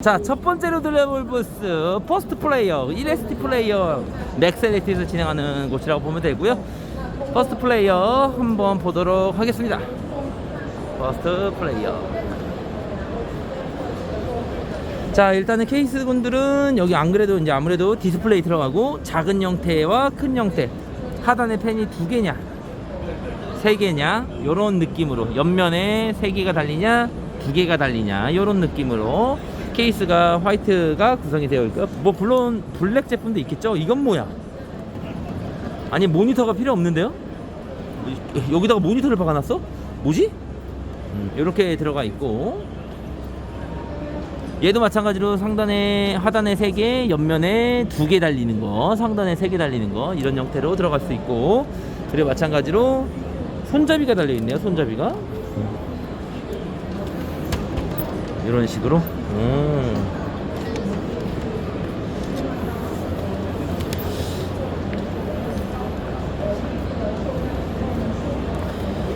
자, 첫 번째로 들려볼 부스 포스트 플레이어, 1ST 플레이어 맥셀리티에서 진행하는 곳이라고 보면 되고요. 퍼스트 플레이어 한번 보도록 하겠습니다. 퍼스트 플레이어. 자, 일단은 케이스 군들은 여기 안 그래도 이제 아무래도 디스플레이 들어가고 작은 형태와 큰 형태 하단에 펜이 두 개냐 세 개냐 요런 느낌으로 옆면에 세 개가 달리냐 두 개가 달리냐 요런 느낌으로 케이스가 화이트가 구성이 되어 있고 뭐 물론 블랙 제품도 있겠죠? 이건 뭐야? 아니 모니터가 필요 없는데요? 여기다가 모니터를 박아놨어? 뭐지? 이렇게 들어가 있고. 얘도 마찬가지로 상단에 하단에 3개, 옆면에 2개 달리는 거, 상단에 3개 달리는 거 이런 형태로 들어갈 수 있고. 그리고 마찬가지로 손잡이가 달려 있네요. 손잡이가. 이런 식으로. 음.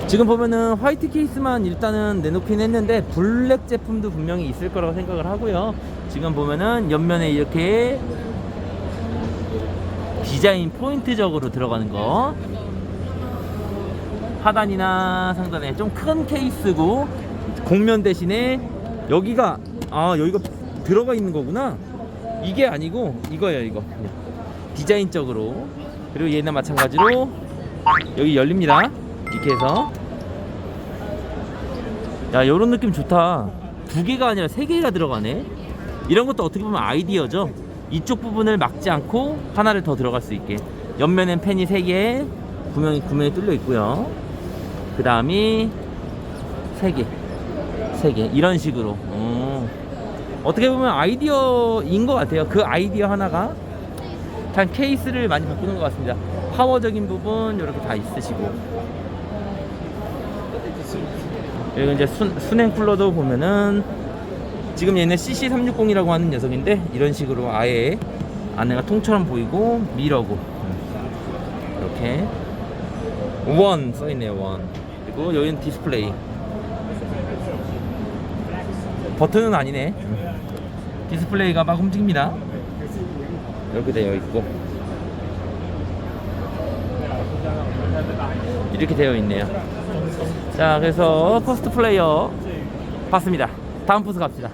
지금 보면은 화이트 케이스만 일단은 내놓긴 했는데 블랙 제품도 분명히 있을 거라고 생각을 하고요. 지금 보면은 옆면에 이렇게 디자인 포인트적으로 들어가는 거 하단이나 상단에 좀 큰 케이스고 곡면 대신에 여기가 아 여기가 들어가 있는 거구나. 이게 아니고 이거예요 이거. 그냥 디자인적으로. 그리고 얘는 마찬가지로 여기 열립니다. 이렇게 해서. 야 요런 느낌 좋다. 두 개가 아니라 세 개가 들어가네. 이런 것도 어떻게 보면 아이디어죠. 이쪽 부분을 막지 않고 하나를 더 들어갈 수 있게. 옆면엔 펜이 세개 구멍이 구멍이 뚫려 있고요. 그 다음이 세개세 개. 이런 식으로. 어. 어떻게 보면 아이디어인 것 같아요. 그 아이디어 하나가 참 케이스를 많이 바꾸는 것 같습니다. 파워적인 부분 이렇게 다 있으시고. 여기 이제 순, 순행 쿨러도 보면은 지금 얘는 CC360이라고 하는 녀석인데 이런 식으로 아예 안에가 통처럼 보이고 미러고. 이렇게. 원 써있네요 원. 그리고 여기는 디스플레이 버튼은 아니네. 디스플레이가 막 움직입니다. 이렇게 되어 있고. 이렇게 되어 있네요. 자 그래서 퍼스트 플레이어 봤습니다. 다음 부스 갑시다